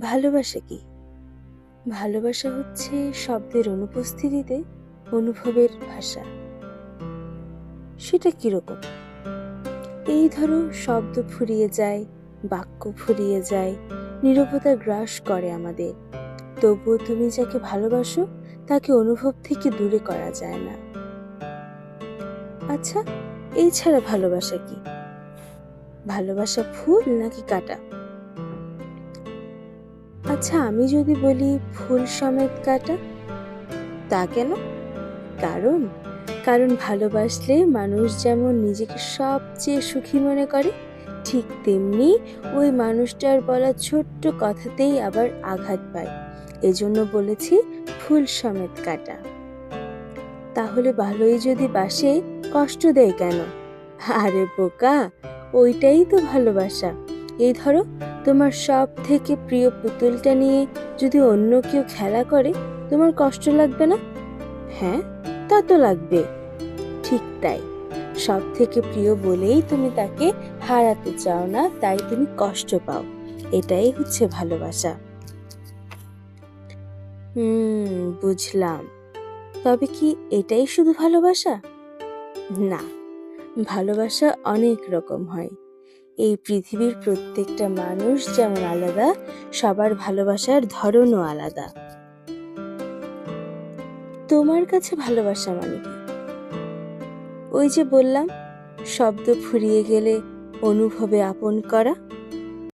ভালোবাসা কি? ভালোবাসা হচ্ছে শব্দের অনুপস্থিতিতে অনুভবের ভাষা। সেটা কীরকম? এই ধরো শব্দ ফুরিয়ে যায়, বাক্য ফুরিয়ে যায়, নীরবতা গ্রাস করে আমাদের। তবুও তুমি যাকে ভালোবাসো, তাকে অনুভব থেকে দূরে করা যায় না। আচ্ছা এই ছাড়া ভালোবাসা কি? ভালোবাসা ফুল নাকি কাটা? আচ্ছা আমি যদি বলি ফুল সমেত কাটা, তা কেন? কারণ কারণ ভালোবাসলে মানুষ যেমন নিজেকে সবচেয়ে সুখী মনে করে, ঠিক তেমনি ওই মানুষটার বলা ছোট্ট কথাতেই আবার আঘাত পায়। এজন্য বলেছি ফুল সমেত কাটা। তাহলে ভালোই যদি বাসে কষ্ট দেয় কেন? আরে বোকা, ওইটাই তো ভালোবাসা। এই ধরো, তোমার সব থেকে প্রিয় পুতুলটা নিয়ে যদি অন্য কেউ খেলা করে, তোমার কষ্ট লাগবে না? হ্যাঁ তা তো লাগবে। ঠিক তাই। সব থেকে প্রিয় বলেই তুমি তাকে হারাতে চাও না, তাই তুমি কষ্ট পাও। এটাই হচ্ছে ভালোবাসা। হুম, বুঝলাম। তবে কি এটাই শুধু ভালোবাসা? না। ভালোবাসা অনেক রকম হয়। এই পৃথিবীর প্রত্যেকটা মানুষ যেমন আলাদা, সবার ভালোবাসার ধরনও আলাদা। তোমার কাছে ভালোবাসা মানে কি? ওই যে বললাম, শব্দ ফুরিয়ে গেলে অনুভবে আপন করা।